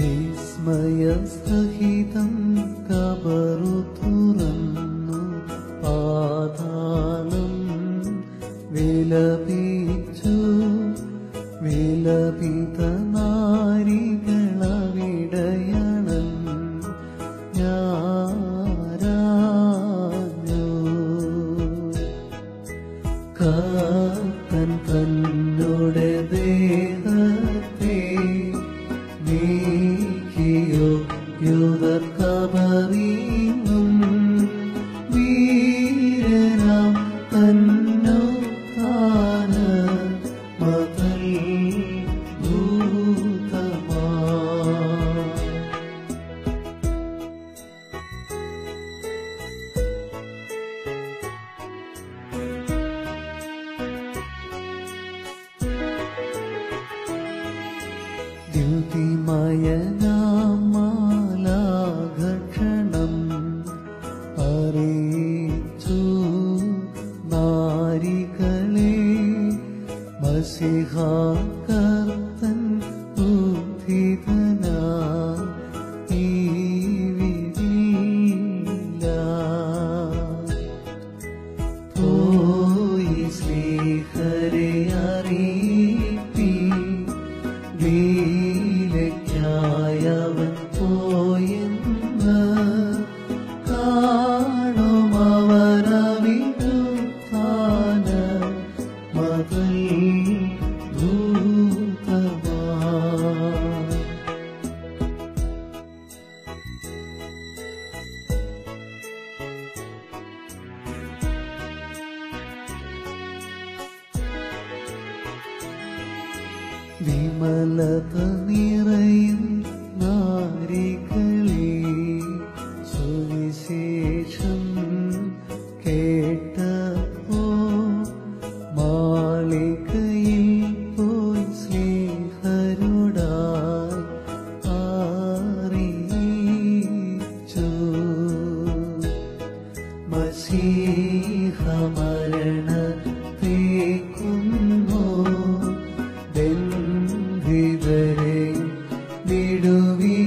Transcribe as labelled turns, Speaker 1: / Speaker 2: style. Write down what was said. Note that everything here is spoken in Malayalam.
Speaker 1: വിസ്മയസഹിതം കബറു തുറന്നു പാതാളം വിലപിച്ചു. വിലപിത നാരികളവിടയണം. ഞാരാഞ്ഞു. കാത്തൻ യുവർ കബറിയും വീരനാം തന്നോ താന മതൽ ഭൂതമാ ദ്യുതിമയനാമാലാഘക്ഷണം മസിഹാകർത്തൻ ഉദ്ധിതന ഈ വിധിയില്ല. പോയി സ്നേഹരെ അറിയിപ്പി ലീലയ്ക്കായവൻ പോയെന്ന് കാണുമവരവിടുത്താന മകൾ വിമലത നിറയും നാരികളെ. സുവിശേഷം കേട്ടപ്പോ മാളികയിൽ പോയി സ്നേഹരുടായി അറിയിച്ചു മസീഹ മരണത്തേക്കും be